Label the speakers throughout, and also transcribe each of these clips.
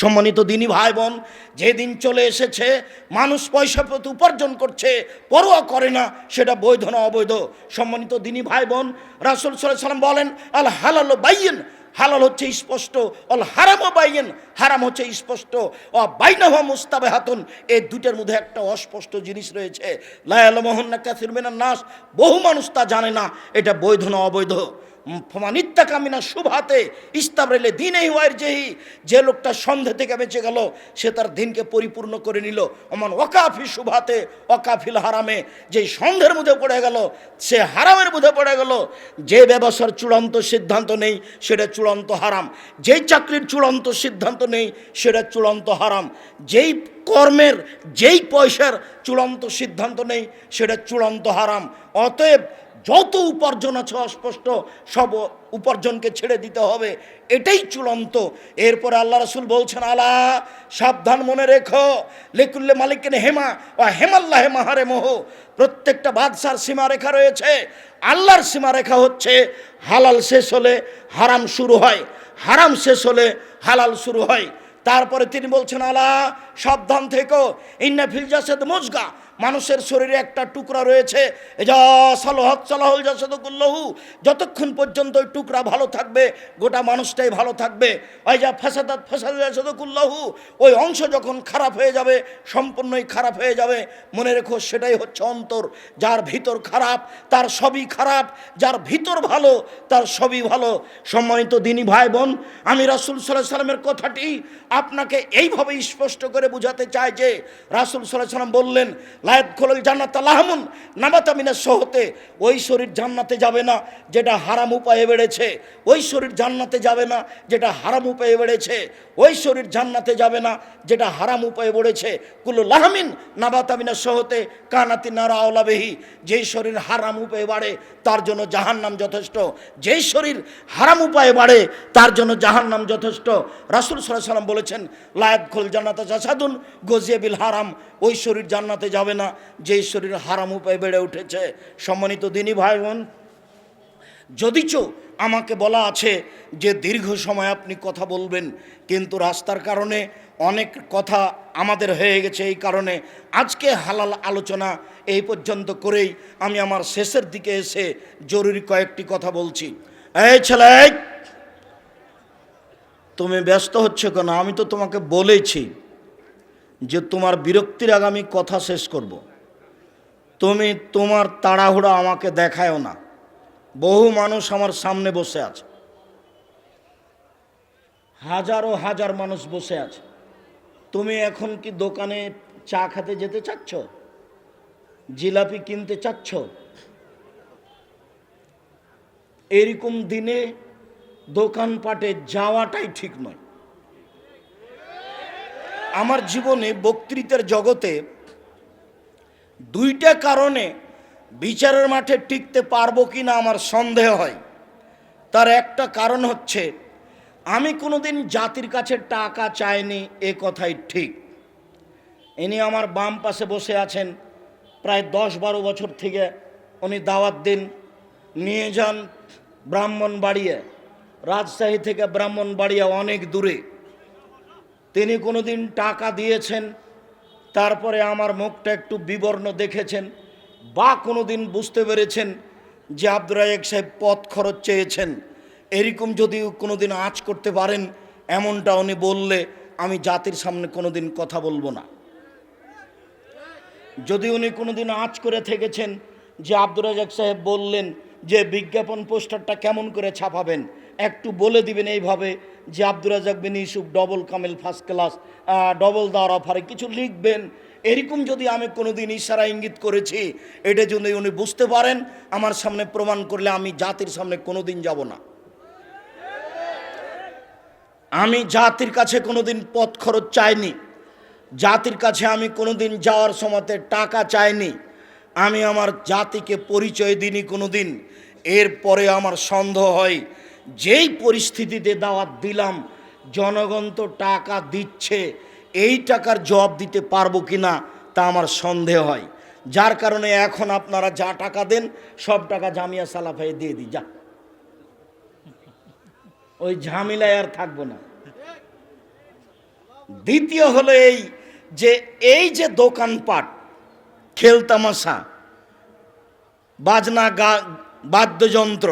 Speaker 1: সম্মানিত দিনী ভাই বোন যেদিন চলে এসেছে, মানুষ পয়সা প্রতি উপার্জন করছে, পরোয়া করে না, সেটা বৈধ না অবৈধ। সম্মানিত দিনী ভাই বোন রাসুল সাল্লাম বলেন, আল হালাল বাইয়েন। হালাল হচ্ছে স্পষ্ট অল হারামও বাইয়েন। হারাম হচ্ছে স্পষ্ট ও বাইনাহ মুস্তাবে হাতুন এই দুইটার মধ্যে একটা অস্পষ্ট জিনিস রয়েছে। লায়াল মোহন্না কাসির মিনার নাস, বহু মানুষ তা জানে না, এটা বৈধ না অবৈধ। ফমানিত্তা কামিনা শুভাতে ইস্তাবরেলে দিনে ওয়ার যেহি যে লোকটা সন্ধে থেকে বেঁচে গেল, সে তার দিনকে পরিপূর্ণ করে নিল। অমন ওকাফি শুভাতে ওকাফিল হারামে যে সন্ধের মধ্যে পড়ে গেল, সে হারামের মধ্যে পড়ে গেল। যে ব্যবসার চূড়ান্ত সিদ্ধান্ত নেই, সেটা চূড়ান্ত হারাম। যেই চাকরির চূড়ান্ত সিদ্ধান্ত নেই, সেটা চূড়ান্ত হারাম। যেই কর্মের, যেই পয়সার চূড়ান্ত সিদ্ধান্ত নেই, সেটা চূড়ান্ত হারাম। অতএব যত উপার্জন আছে অস্পষ্ট, সব উপার্জনকে ছেড়ে দিতে হবে। এটাই চূড়ান্ত। এরপরে আল্লাহ রসুল বলছেন, আলা, সাবধান মনে রেখো। লেকুল্লে মালিকেন হেমা ও হেমাল্লাহ মাহারে মোহ প্রত্যেকটা বাদশার সীমারেখা রয়েছে। আল্লাহর সীমারেখা হচ্ছে, হালাল শেষ হলে হারাম শুরু হয়, হারাম শেষ হলে হালাল শুরু হয়। তারপরে তিনি বলছেন, আলা, সাবধান থেকো। ইন্না ফিলজাসেদ মজগা। মানুষের শরীরে একটা টুকরা রয়েছে। যতক্ষণ পর্যন্ত ওই টুকরা ভালো থাকবে, গোটা মানুষটাই ভালো থাকবে। ওই যা ফাসাদাত ফাসাদ জাসদকুল্লাহু। ওই অংশ যখন খারাপ হয়ে যাবে, সম্পূর্ণই খারাপ হয়ে যাবে। মনে রেখো, সেটাই হচ্ছে অন্তর। যার ভিতর খারাপ, তার সবই খারাপ। যার ভিতর ভালো, তার সবই ভালো। সম্মানিত দিনী ভাই বোন আমি রাসুল সাল্লাহ সাল্লামের কথাটি আপনাকে এইভাবে স্পষ্ট করে বুঝাতে চাই যে, রাসুল সাল্লাহ সাল্লাম বললেন লায়ত খোলল জান্নাত লাহমুন নামাতামিনা সহতে। ওই শরীর জান্নাতে যাবে না, যেটা হারাম উপায়ে বেড়েছে। ওই শরীর জান্নাতে যাবে না, যেটা হারাম উপায়ে বেড়েছে। ওই শরীর জান্নাতে যাবে না, যেটা হারাম উপায়ে বেড়েছে। কুল্লু লাহমিন নাবাতামিনা সহতে, কানাতি নারা আওলাবেহি যেই শরীর হারাম উপায়ে বাড়ে, তার জন্য জাহান্নাম যথেষ্ট। যেই শরীর হারাম উপায়ে বাড়ে, তার জন্য জাহান্নাম যথেষ্ট। রাসুল সাল্লাম বলেছেন, লায়াত খোল জান্নাতা জাসাদুন গজিয়াবিল হারাম। ওই শরীর জান্নাতে যাবে না, যেই শরীর হারাম উপায়ে বেড়ে উঠেছে। সম্মানিত দিনী ভাই বোন যদিচ আমাকে বলা আছে যে দীর্ঘ সময় আপনি কথা বলবেন, কিন্তু রাস্তার কারণে অনেক কথা আমাদের হয়ে গেছে এই কারণে আজকে হালাল আলোচনা এই পর্যন্ত করেই আমি আমার শেষের দিকে এসে জরুরি কয়েকটি কথা বলছি। এই ছেলে, তুমি ব্যস্ত হচ্ছে কেন? আমি তো তোমাকে বলেছি। যে তোমার বিরক্তির আগামী কথা শেষ করব। তুমি তোমার তাড়াহুড়া আমাকে দেখায়ও না। বহু মানুষ আমার সামনে বসে আছে। হাজারো হাজার মানুষ বসে আছে। তুমি এখন কি দোকানে চা খেতে যেতে চাচ্ছ? জিলাপি কিনতে চাচ্ছ? এরকম দিনে দোকানপাটে যাওয়াটাই ঠিক নয়। আমার জীবনে বক্তৃতার জগতে দুইটা কারণে বিচারের মাঠে টিকতে পারব কি না আমার সন্দেহ হয়। তার একটা কারণ হচ্ছে, আমি কোনোদিন জাতির কাছে টাকা চাইনি, এ কথাই ঠিক। ইনি আমার বাম পাশে বসে আছেন, প্রায় দশ বারো বছর থেকে উনি দাওয়াত দিন, নিয়ে যান ব্রাহ্মণবাড়িয়া। রাজশাহী থেকে ব্রাহ্মণ ব্রাহ্মণবাড়িয়া অনেক দূরে। তিনি কোনোদিন টাকা দিয়েছেন, তারপরে আমার মুখটা একটু বিবর্ণ দেখেছেন বা কোনোদিন বুঝতে পেরেছেন যে আব্দুর রায়েক সাহেব পথ খরচ চেয়েছেন। এরকম যদি কোনোদিন আঁচ করতে পারেন, এমনটা উনি বললে আমি জাতির সামনে কোনোদিন কথা বলব না। যদি উনি কোনোদিন আঁচ করে থেকেছেন যে আব্দুর রাজাক সাহেব বললেন যে বিজ্ঞাপন পোস্টারটা কেমন করে ছাপাবেন একটু বলে দিবেন এইভাবে যে Abdur Razzak bin Yusuf double Kamil first class double দাওয়ার অফারে কিছু লিখবেন। এরকম যদি আমি কোনোদিন ইশারা ইঙ্গিত করেছি এটা যদি উনি বুঝতে পারেন, আমার সামনে প্রমাণ করলে আমি জাতির সামনে কোনোদিন যাব না। আমি জাতির কাছে কোনোদিন পথ খরচ চাইনি। জাতির কাছে আমি কোনোদিন যাওয়ার সময়তে টাকা চাইনি। আমি আমার জাতিকে পরিচয় দিইনি কোনোদিন। এরপরে আমার সন্দেহ হয় যেই পরিস্থিতিতে দাওয়াত দিলাম, জনগণ তো টাকা দিচ্ছে, এই টাকার জবাব দিতে পারব কি না তা আমার সন্দেহ হয়। যার কারণে এখন আপনারা যা টাকা দেন, সব টাকা জামিয়া সালাফাই দিয়ে দিই, যা। ওই ঝামেলায় আর থাকব না। দ্বিতীয় হলো এই যে এই যে দোকানপাট খেলতামাশা বাজনা গা, বাদ্যযন্ত্র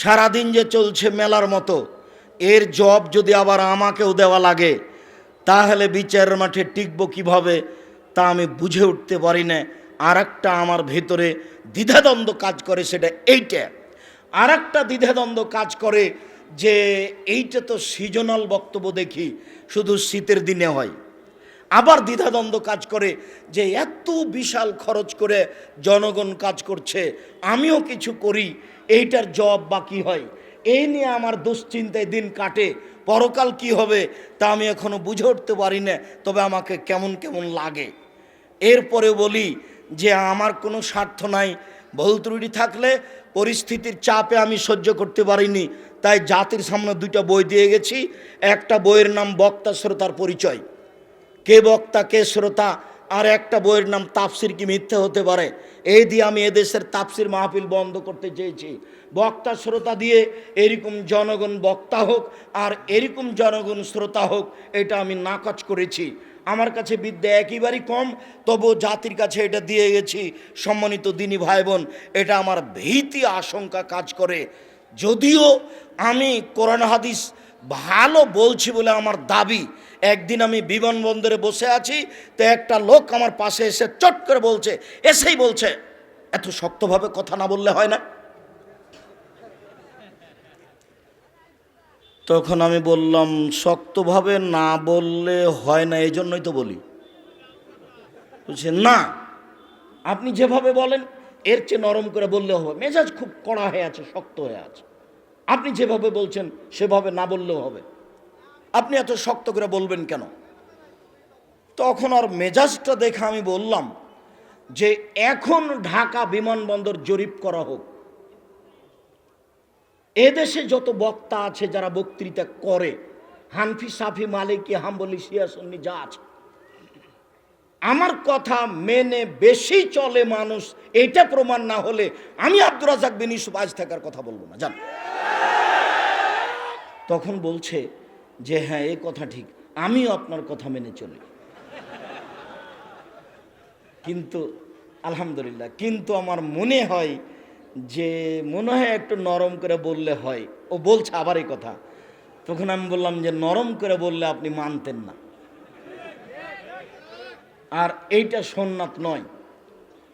Speaker 1: সারাদিন যে চলছে মেলার মতো, এর জব যদি আবার আমাকেও দেওয়া লাগে, তাহলে বিচারের মাঠে টিকব কীভাবে, তা আমি বুঝে উঠতে পারি না। আর একটা আমার ভেতরে দ্বিধাদ্বন্দ্ব কাজ করে সেটা এইটা। আর একটা দ্বিধাদ্বন্দ্ব কাজ করে যে এইটা তো সিজনাল বক্তব্য দেখি, শুধু শীতের দিনে হয়। আবার দ্বিধাদ্বন্দ্ব কাজ করে যে এত বিশাল খরচ করে জনগণ কাজ করছে, আমিও কিছু করি এইটার জব বাকি হয়। এই নিয়ে আমার দুশ্চিন্তায় দিন কাটে। পরকাল কি হবে তা আমি এখনও বুঝে উঠতে পারি না, তবে আমাকে কেমন কেমন লাগে। এরপরে বলি যে আমার কোনো স্বার্থ নাই। ভুল ত্রুটি থাকলে পরিস্থিতির চাপে আমি সহ্য করতে পারিনি। তাই জাতির সামনে দুইটা বই দিয়ে গেছি। একটা বইয়ের নাম বক্তা শ্রোতার পরিচয়। কে বক্তা, কে শ্রোতা আর একটা বইয়ের নাম তাপসির কি মিথ্যে হতে পারে? এই দিয়ে আমি এদেশের তাপসির মাহফিল বন্ধ করতে চেয়েছি। বক্তা শ্রোতা দিয়ে এরকম জনগণ বক্তা হোক আর এরকম জনগণ শ্রোতা হোক, এটা আমি নাকচ করেছি। আমার কাছে বিদ্যা একেবারেই কম তবু জাতির কাছে এটা দিয়ে গেছি, সম্মানিত দিনী ভাই বোন এটা আমার ভীতি আশঙ্কা কাজ করে। যদিও আমি কোরআন হাদিস ভালো বলছি বলে আমার দাবি। একদিন আমি বিমানবন্দরে বসে আছি, তো একটা লোক আমার পাশে এসে চট করে বলছে, এসেই বলছে, এত শক্তভাবে কথা না বললে হয় না? তখন আমি বললাম, শক্তভাবে না বললে হয় না এই জন্যই তো বলি। বলছে, না, আপনি যেভাবে বলেন, এর চেয়ে নরম করে বললে হবে। মেজাজ খুব কড়া হয়ে আছে, শক্ত হয়ে আছে। আপনি যেভাবে বলছেন, সেভাবে না বললেও হবে। আপনি এত শক্ত করে বলবেন কেন? তখন আর মেজাজটা দেখে আমি বললাম যে, এখন ঢাকা বিমানবন্দর জরিপ করা হোক। এদেশে যত বক্তা আছে, যারা বক্তৃতা করে, হানফি, সাফি, মালিকি, হাম্বলি সিয়াসন্নি যা আছে। আমার কথা মেনে বেশি চলে মানুষ, এটা প্রমাণ না হলে আমি আব্দুর রাজাক বিন ইউসুফ আজ থাকার কথা বলব না। জান। তখন বলছে যে হ্যাঁ এ কথা ঠিক। আমিও আপনার কথা মেনে চলি। কিন্তু, আলহামদুলিল্লাহ, কিন্তু আমার মনে হয় যে, মনে হয় একটু নরম করে বললে হয়। ও বলছে আবার এই কথা। তখন আমি বললাম যে, নরম করে বললে আপনি মানতেন না। আর এইটা সোননাথ নয়।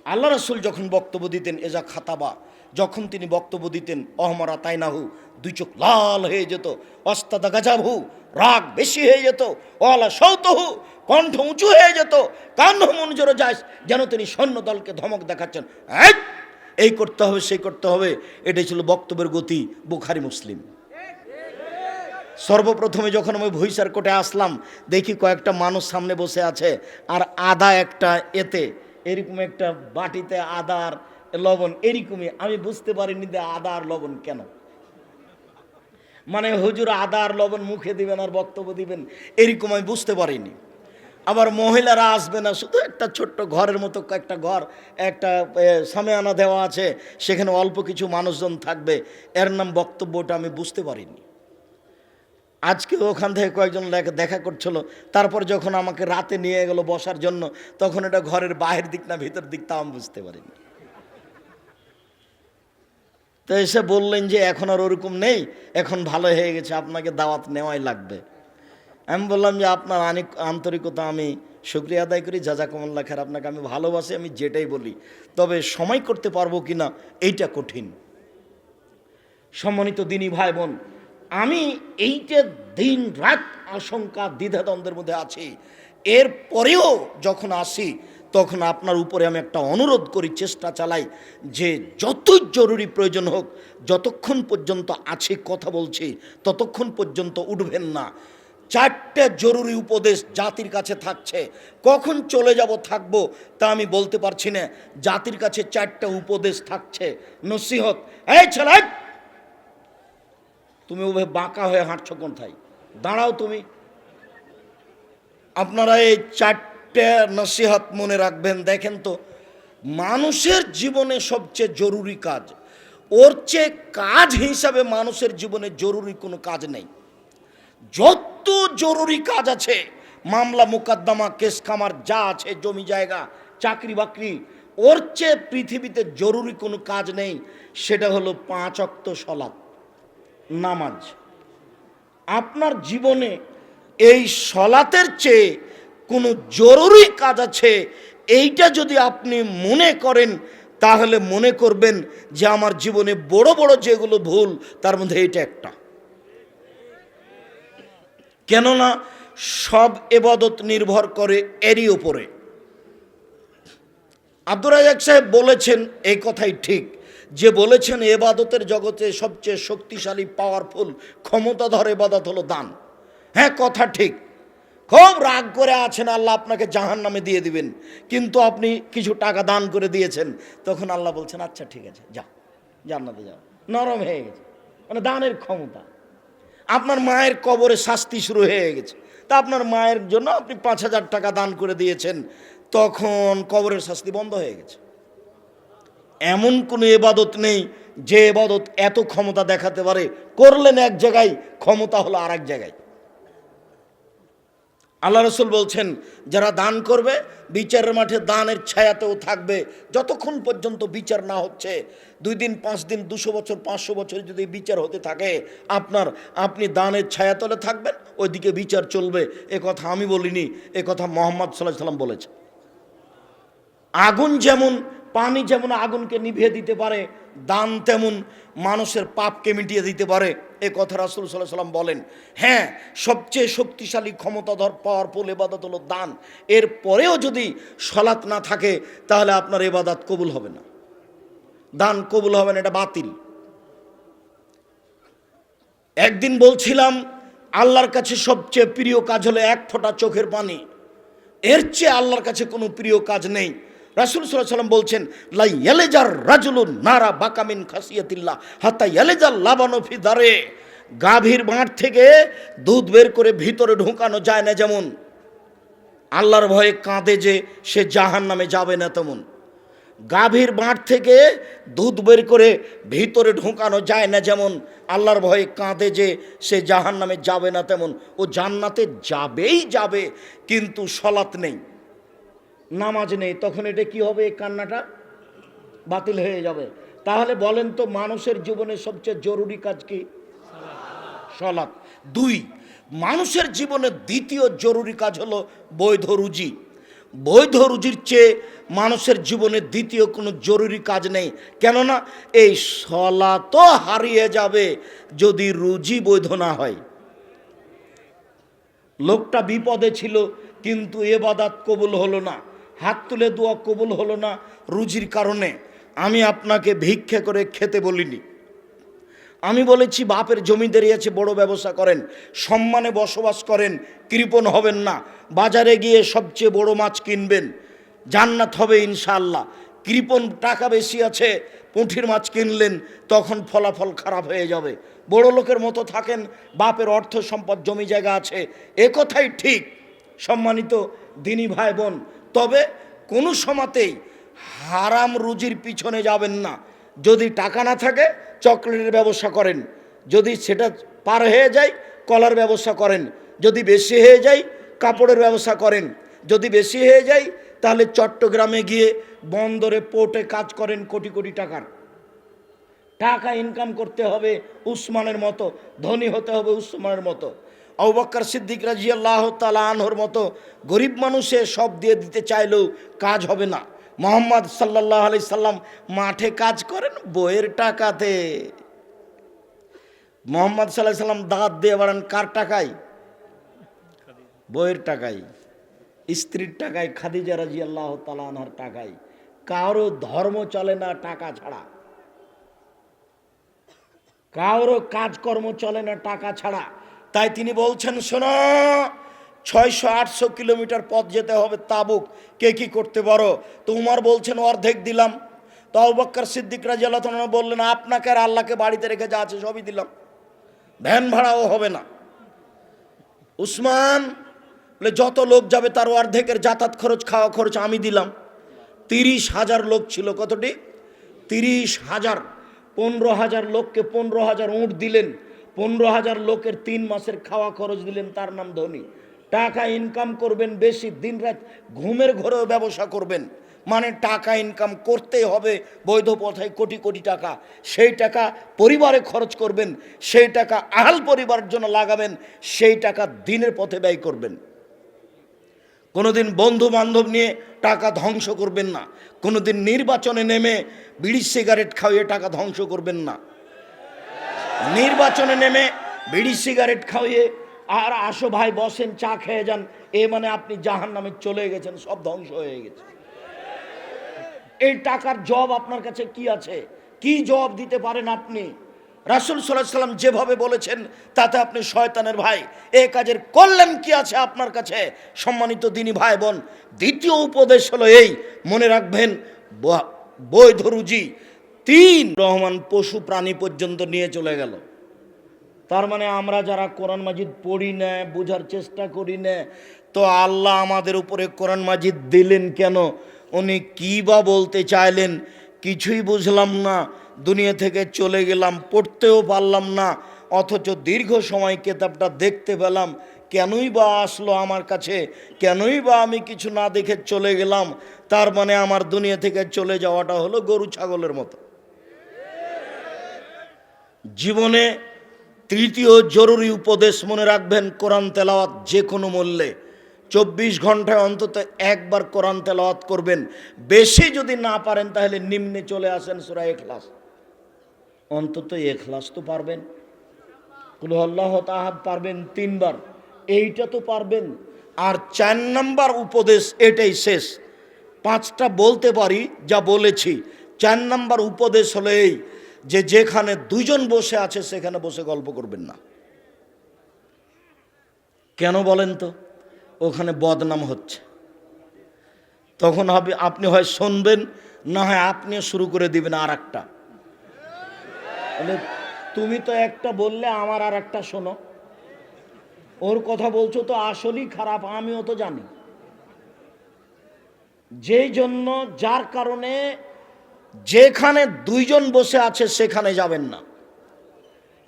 Speaker 1: আল্লাহ রাসুল যখন বক্তব্য দিতেন, এজা খাতাবা যখন তিনি বক্তব্য দিতেন, অহমরা তাই তাইনাহু, দুই চোখ লাল হয়ে যেত, অস্তাদা গাজাবহু, রাগ বেশি হয়ে যেত, অলা সৌতহু কণ্ঠ উঁচু হয়ে যেত কান্ন মঞ্জুরও যায় যেন তিনি সৈন্য দলকে ধমক দেখাচ্ছেন এই! করতে হবে, সেই করতে হবে, এটাই ছিল বক্তব্যের গতি, বুখারি, মুসলিম সর্বপ্রথমে যখন আমি ভুইসার কোটে আসলাম, দেখি কয়েকটা মানুষ সামনে বসে আছে, আর আদা একটা এতে, এরকম একটা বাটিতে আদার লবণ, এরকমই। আমি বুঝতে পারিনি যে আদা আর লবণ কেন। মানে হুজুর আদা আর লবণ মুখে দিবেন আর বক্তব্য দিবেন, এরকম আমি বুঝতে পারিনি। আবার মহিলারা আসবে না, শুধু একটা ছোট্ট ঘরের মতো একটা ঘর, একটা সামেয়ানা দেওয়া আছে, সেখানে অল্প কিছু মানুষজন থাকবে, এর নাম বক্তব্যটা আমি বুঝতে পারিনি। আজকে ওখান থেকে কয়েকজন দেখা করছিল, তারপর যখন আমাকে রাতে নিয়ে গেল বসার জন্য, তখন এটা ঘরের বাহির দিক না ভিতর দিক, তা আমি বুঝতে পারিনি। তো এসে বললেন যে, এখন আর ওরকম নেই, এখন ভালো হয়ে গেছে, আপনাকে দাওয়াত নেওয়াই লাগবে। আমি বললাম যে, আপনার আন্তরিকতা আমি শুক্রিয়া আদায় করি জাজাকুমুল্লা খার আপনাকে আমি ভালোবাসি, আমি যেটাই বলি। তবে সময় করতে পারব কি না এইটা কঠিন। সম্মানিত দিনী ভাই বোন আমি এইটা দিন রাত আশঙ্কা, দ্বিধাদ্বন্দ্বের মধ্যে আছি। এর পরেও যখন আসি তখন আপনার উপরে আমি একটা অনুরোধ করি, চেষ্টা চালাই যে যতই জরুরি প্রয়োজন হোক, যতক্ষণ পর্যন্ত আছে কথা বলছি, ততক্ষণ পর্যন্ত উঠবেন না। চারটে জরুরি উপদেশ জাতির কাছে থাকছে। কখন চলে যাব, থাকব তা আমি বলতে পারছি না। জাতির কাছে চারটে উপদেশ থাকছে। নসিহত। এই ছেলে! তুমি ওভাবে বাঁকা হয়ে হাঁটছো কোথায়? দাঁড়াও তুমি। আপনারা এই চারটে নসিহত মনে রাখবেন। দেখেন তো, মানুষের জীবনে সবচেয়ে জরুরি কাজ, ওর চেয়ে কাজ হিসাবে মানুষের জীবনে জরুরি কোনো কাজ নেই। যত জরুরি কাজ আছে, মামলা, মোকদ্দমা, কেস খামার, যা আছে, জমি জায়গা, চাকরি বাকরি, ওর চেয়ে পৃথিবীতে জরুরি কোনো কাজ নেই, সেটা হলো পাঁচ অক্ত সলাৎ, নামাজ। আপনার জীবনে এই সলাতের চেয়ে কোনো জরুরি কাজ আছে, এইটা যদি আপনি মনে করেন, তাহলে মনে করবেন যে আমার জীবনে বড় বড় যেগুলো ভুল, তার মধ্যে এটা একটা। কেননা সব এবাদত নির্ভর করে এরই ওপরে আব্দুর রাজাক সাহেব বলেছেন, এই কথাই ঠিক, যে বলেছেন এবাদতের জগতে সবচেয়ে শক্তিশালী পাওয়ারফুল ক্ষমতাধর এবাদত হলো দান। হ্যাঁ কথা ঠিক। খুব রাগ করে আছেন, আল্লাহ আপনাকে জাহান নামে দিয়ে দিবেন। কিন্তু আপনি কিছু টাকা দান করে দিয়েছেন, তখন আল্লাহ বলছেন আচ্ছা ঠিক আছে যা জান্নাতে যাও। নরম হয়ে গেছে। মানে দানের ক্ষমতা। আপনার মায়ের কবরে শাস্তি শুরু হয়ে গেছে। তা আপনার মায়ের জন্য আপনি পাঁচ হাজার টাকা দান করে দিয়েছেন, তখন কবরের শাস্তি বন্ধ হয়ে গেছে। এমন কোনো এবাদত নেই যে এবাদত এত ক্ষমতা দেখাতে পারে। করলেন এক জায়গায়, ক্ষমতা হলো আর এক জায়গায়। আল্লাহ রসুল বলছেন, যারা দান করবে, বিচারের মাঠে দানের ছায়াতেও থাকবে। যতক্ষণ পর্যন্ত বিচার না হচ্ছে, দুই দিন, পাঁচ দিন, দুশো বছর, পাঁচশো বছর যদি বিচার হতে থাকে, আপনার, আপনি দানের ছায়াতলে থাকবেন, ওইদিকে বিচার চলবে। এ কথা আমি বলিনি, এ কথা মোহাম্মদ সাল্লাহ সাল্লাম বলেছে আগুন যেমন, পানি যেমন আগুনকে নিভিয়ে দিতে পারে, দান তেমন মানুষের পাপকে মিটিয়ে দিতে পারে। এ কথা রাসুল সাল্লাহ সাল্লাম বলেন। হ্যাঁ সবচেয়ে শক্তিশালী ক্ষমতাধর পাওয়ারফুল এবাদত হলো দান। এর পরেও যদি সলাৎ না থাকে, তাহলে আপনার এবাদাত কবুল হবে না। দান কবুল হবে না, এটা বাতিল। একদিন বলছিলাম, আল্লাহর কাছে সবচেয়ে প্রিয় কাজ হলো এক ফোঁটা চোখের পানি। এর চেয়ে আল্লাহর কাছে কোনো প্রিয় কাজ নেই। রাসুল সাল্লাম বলছেন লাই ইয়ালেজার রাজুলুন নারা বাকামিন খাসিয়াতিল্লাহ হাতা ইয়ালেজার লাবানফি দারে। গাভীর বাঁট থেকে দুধ বের করে ভিতরে ঢোকানো যায় না যেমন। আল্লাহর ভয়ে কাঁদে যে সে জাহান নামে যাবে না তেমন। গাভীর বাঁট থেকে দুধ বের করে ভিতরে ঢোকানো যায় না যেমন। আল্লাহর ভয়ে কাঁদে যে সে জাহান নামে যাবে না তেমন। ও জান্নাতে যাবেই যাবে, কিন্তু সলাৎ নেই। নামাজ নেই, তখন এটা কি হবে? এই কান্নাটা বাতিল হয়ে যাবে। তাহলে বলেন তো, মানুষের জীবনে সবচেয়ে জরুরি কাজ কি? সলাৎ। দুই, মানুষের জীবনে দ্বিতীয় জরুরি কাজ হলো বৈধ রুজি। বৈধ রুজির চেয়ে মানুষের জীবনে দ্বিতীয় কোনো জরুরি কাজ নেই। কেননা, এই সলা তো হারিয়ে যাবে যদি রুজি বৈধ না হয়। লোকটা বিপদে ছিল, কিন্তু এবাদাত কবুল হলো না। হাত তুলে দোয়া কবুল হলো না রুজির কারণে। আমি আপনাকে ভিক্ষে করে খেতে বলিনি। আমি বলেছি, বাপের জমিদারি আছে, বড় ব্যবসা করেন, সম্মানে বসবাস করেন, কৃপণ হবেন না, বাজারে গিয়ে সবচেয়ে বড় মাছ কিনবেন, জান্নাত হবে ইনশাআল্লাহ। কৃপণ টাকা বেশি আছে, পুঁঠির মাছ কিনলেন, তখন ফলাফল খারাপ হয়ে যাবে। বড় লোকের মতো থাকেন, বাপের অর্থ সম্পদ জমি জায়গা আছে, এ কথাই ঠিক। সম্মানিত দিনী ভাই বোন তবে কোনো সময়তেই হারাম রুজির পিছনে যাবেন না। যদি টাকা না থাকে, চকলেটের ব্যবসা করেন। যদি সেটা পার হয়ে যায়, কলার ব্যবসা করেন। যদি বেশি হয়ে যায়, কাপড়ের ব্যবসা করেন। যদি বেশি হয়ে যায়, তাহলে চট্টগ্রামে গিয়ে বন্দরে পোর্টে কাজ করেন কোটি কোটি টাকার। টাকা ইনকাম করতে হবে উসমানের মতো, ধনী হতে হবে উসমানের মতো। অবক্কর সিদ্দিক রাজি আল্লাহ তালা আনহর মতো গরিব মানুষে সব দিয়ে দিতে চাইলেও কাজ হবে না। মোহাম্মদ সাল্লাহ আলি সাল্লাম মাঠে কাজ করেন, বইয়ের টাকাতে। মোহাম্মদ সাল্লাহ সাল্লাম দাঁত দিয়ে বাড়ান কার টাকায়? বইয়ের টাকায়। স্ত্রীর টাকায়, খাদিজা রাজি আল্লাহ তালানহার টাকায়। কারও ধর্ম চলে না টাকা ছাড়া। কারও কাজকর্ম চলে না টাকা ছাড়া। তাই তিনি বলছেন, শোনো, ছয়শো আটশো কিলোমিটার পথ যেতে হবে তাবুক। কে কি করতে পারো? তো উমার বলছেন, অর্ধেক দিলাম। তো আবুবাক্কর সিদ্দিক রাজি আল্লাহ বললেন, আপনাকে আর আল্লাহকে বাড়িতে রেখে যা আছে সবই দিলাম। ভ্যান ভাড়াও হবে না। উসমান বলে, যত লোক যাবে তার অর্ধেকের যাতায়াত খরচ, খাওয়া খরচ আমি দিলাম। তিরিশ হাজার লোক ছিল, কতটি? তিরিশ হাজার। পনেরো হাজার লোককে পনেরো হাজার উঁট দিলেন। পনেরো হাজার লোকের তিন মাসের খাওয়া খরচ দিলেন তার নাম ধনী। টাকা ইনকাম করবেন বেশি দিন রাত ঘুমের ঘরেও ব্যবসা করবেন। মানে টাকা ইনকাম করতেই হবে, বৈধ পথায় কোটি কোটি টাকা। সেই টাকা পরিবারে খরচ করবেন, সেই টাকা আহাল পরিবারের জন্য লাগাবেন, সেই টাকা দিনের পথে ব্যয় করবেন। কোনোদিন বন্ধু বান্ধব নিয়ে টাকা ধ্বংস করবেন না। কোনোদিন নির্বাচনে নেমে বিড়ি সিগারেট খাইয়ে টাকা ধ্বংস করবেন না। নির্বাচনে নেমে বিড়ি সিগারেট খাইয়ে আর আসো ভাই বসেন, চা খেয়ে যান। এ মানে আপনি জাহান নামে চলে গেছেন, সব ধ্বংস হয়ে গেছে। এই টাকার জব আপনার কাছে কি আছে? কি জব দিতে পারেন আপনি? রাসুল সাল্লাম যেভাবে বলেছেন, তাতে আপনি শয়তানের ভাই। এ কাজের কল্যাণ কি আছে আপনার কাছে? সম্মানিত দিনী ভাই বোন, দ্বিতীয় উপদেশ হলো এই। মনে রাখবেন বৈধ রুজি। তিন রহমান পশু প্রাণী পর্যন্ত নিয়ে চলে গেল। তার মানে আমরা যারা কোরআন মাজিদ পড়ি না, বোঝার চেষ্টা করি না, তো আল্লাহ আমাদের উপরে কোরআন মাজিদ দিলেন কেন? উনি কী বা বলতে চাইলেন? কিছুই বুঝলাম না। দুনিয়া থেকে চলে গেলাম, পড়তেও পারলাম না, অথচ দীর্ঘ সময় কেতাবটা দেখতে পেলাম। কেনই বা আসলো আমার কাছে? কেনই বা আমি কিছু না দেখে চলে গেলাম? তার মানে আমার দুনিয়া থেকে চলে যাওয়াটা হলো গরু, ছাগলের মতো। জীবনে তৃতীয় জরুরি উপদেশ মনে রাখবেন, কোরআন তেলাওয়াত যে কোনো মূল্যে। চব্বিশ ঘন্টায় অন্তত একবার কোরআন তেলাওয়াত করবেন। বেশি যদি না পারেন, তাহলে নিম্নে চলে আসেন সুরা এখলাস অন্তত এখলাস তো পারবেন। কুল আল্লাহ তাহাদ পারবেন তিনবার। এইটা তো পারবেন। আর চার নাম্বার উপদেশ এটাই শেষ। পাঁচটা বলতে পারি, যা বলেছি। চার নাম্বার উপদেশ হলো এই যে যেখানে দুইজন বসে আছে, সেখানে বসে গল্প করবেন না। কেন বলেন তো? ওখানে বদনাম হচ্ছে। তখন হবে, আপনি হয় শুনবেন, না হয় আপনিও শুরু করে দিবেন আর একটা তুমি তো একটা বললে, আমার আর একটা শোনো। ওর কথা বলছো তো আসলেই খারাপ, আমিও তো জানি। যেই জন্য, যার কারণে যেখানে দুইজন বসে আছে, সেখানে যাবেন না।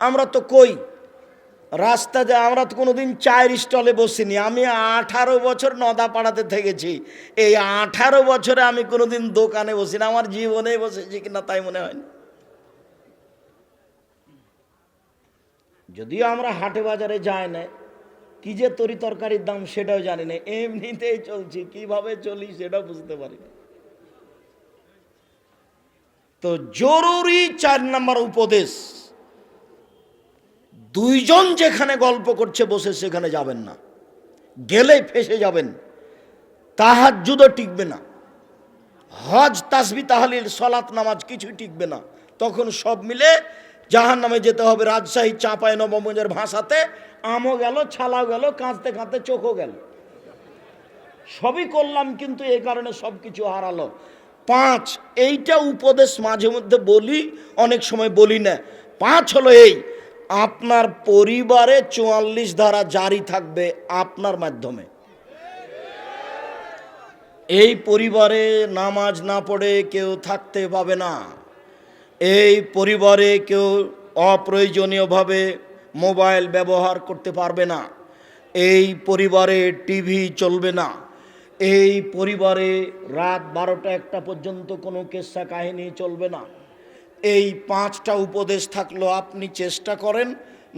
Speaker 1: আমরা তো কই রাস্তা রাস্তাতে আমরা তো কোনোদিন চায়ের স্টলে বসিনি। আমি আঠারো বছর নদাপাড়াতে থেকেছি। এই আঠারো বছরে আমি কোনোদিন দোকানে বসি না আমার জীবনে বসেছি কিনা তাই মনে হয় যদিও আমরা হাটে বাজারে যাই না কি যে তরি তরকারির দাম সেটাও জানি না। এমনিতেই চলছি, কীভাবে চলি সেটাও বুঝতে পারি না তো জরুরি চার নম্বর উপদেশ। দুইজন যেখানে গল্প করছে, বসে সেখানে যাবেন না। গেলে ফেসে যাবেন। তাহার যুদও টিকবে না। হজ তাসবি তাহলিল, সলাত, নামাজ কিছুই টিকবে না। তখন সব মিলে জাহান নামে যেতে হবে। রাজশাহী চাপায় নবমঞ্জের ভাষাতে আমও গেল, ছালাও গেল, কাঁদতে কাঁদতে চোখও গেল। সবই করলাম, কিন্তু এই কারণে সব কিছু হারালো। পাঁচ, এইটা উপদেশ মাঝে মধ্যে বলি, অনেক সময় বলি না। পাঁচ হলো এই, আপনার পরিবারে চুয়াল্লিশ ধারা জারি থাকবে আপনার মাধ্যমে। এই পরিবারে নামাজ না পড়ে কেউ থাকতে পাবে না। এই পরিবারে কেউ অপ্রয়োজনীয়ভাবে মোবাইল ব্যবহার করতে পারবে না। এই পরিবারে টিভি চলবে না। এই পরিবারে রাত বারোটা একটা পর্যন্ত কোনো কেসা কাহিনী চলবে না। এই পাঁচটা উপদেশ থাকল আপনি চেষ্টা করেন,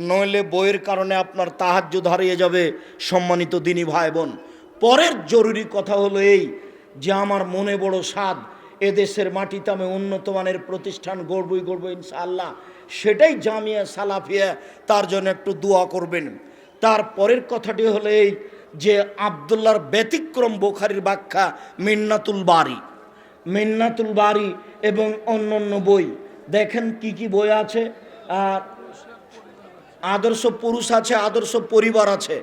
Speaker 1: নইলে বইয়ের কারণে আপনার তাহাজ্য হারিয়ে যাবে, সম্মানিত দিনী ভাই বোন পরের জরুরি কথা হলো এই যে আমার মনে বড় স্বাদ, এদেশের মাটিতে আমি উন্নত মানের প্রতিষ্ঠান গড়বই গড়বো ইনশাআল্লাহ। সেটাই জামিয়া সালাফিয়া তার জন্য একটু দোয়া করবেন। তার পরের কথাটি হলো এই যে আবদুল্লার ব্যতিক্রম বোখারির ব্যাখ্যা, মিন্নাতুল বাড়ি মিন্নাতুল বাড়ি এবং অন্য অন্য বই। দেখেন কি কি বই আছে? আর আদর্শ পুরুষ আছে, আদর্শ পরিবার আছে।